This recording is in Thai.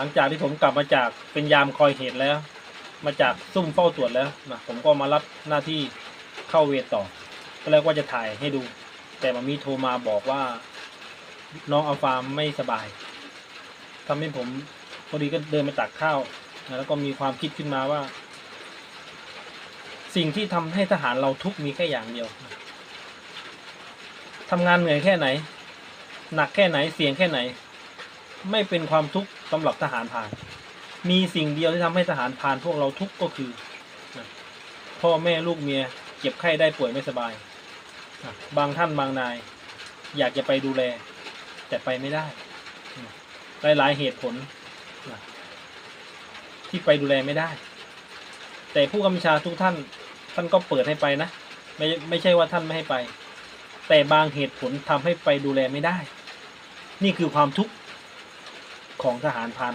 หลังจากที่ผมกลับมาจากเป็นยามคอยเหตุแล้ว มาจากซุ่มเฝ้าตรวจแล้วนะผมก็มารับหน้าที่เข้าเวรต่อ ก็แล้วว่าจะถ่ายให้ดู แต่มามีโทรมาบอกว่า น้องอัลฟาร์มไม่สบายทำให้ผมพอดีก็เดินไปตักข้าวนะแล้วก็มีความคิดขึ้นมาว่า สิ่งที่ทำให้ทหารเราทุกมีแค่อย่างเดียวทำงานเหนื่อยแค่ไหน หนักแค่ไหนเสียงแค่ไหน ไม่เป็นความทุกข์สำหรับทหารผ่าน มีสิ่งเดียวที่ทำให้ทหารผ่านพวกเราทุกข์ก็คือนะพ่อแม่ลูกเมียเจ็บไข้ได้ป่วยไม่สบายนะบางท่านบางนาย อยากจะไปดูแล แต่ไปไม่ได้นะหลายๆเหตุผลนะที่ไปดูแลไม่ได้ แต่ผู้กำกับชาทุกท่านท่านก็เปิดให้ไปนะไม่ไม่ใช่ว่าท่านไม่ให้ไป แต่บางเหตุผลทำให้ไปดูแลไม่ได้ นี่คือความทุกข์ ของทหารพราน